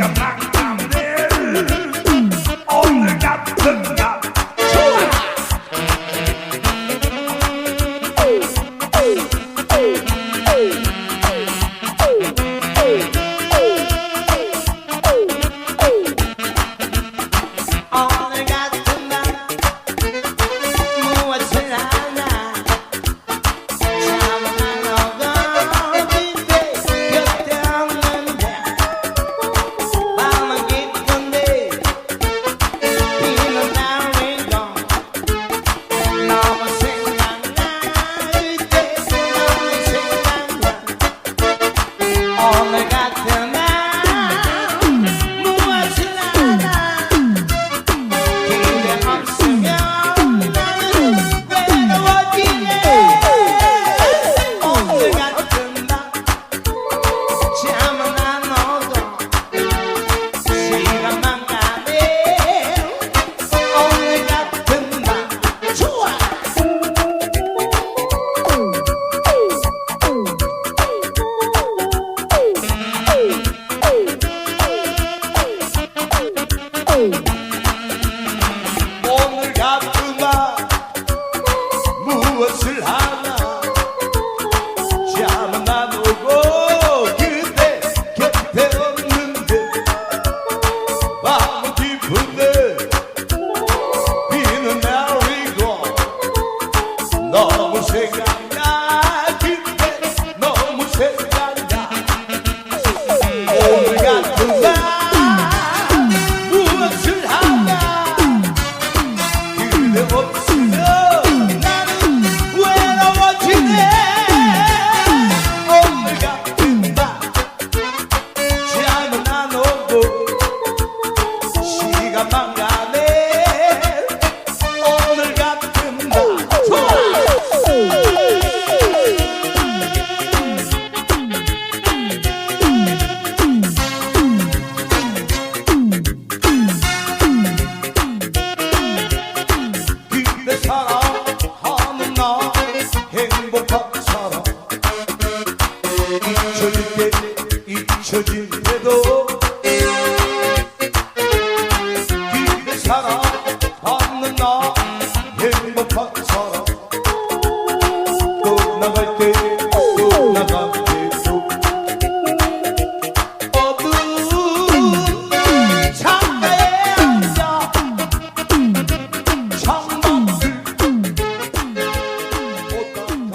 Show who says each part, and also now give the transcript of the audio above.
Speaker 1: like a 잊혀질 때 잊혀질 때도. 깊게 살아 받는 나 행복한 사람. 또 나갈 때 떠나갈 때도 어두운 창가에 앉아. 창밖을 못 간다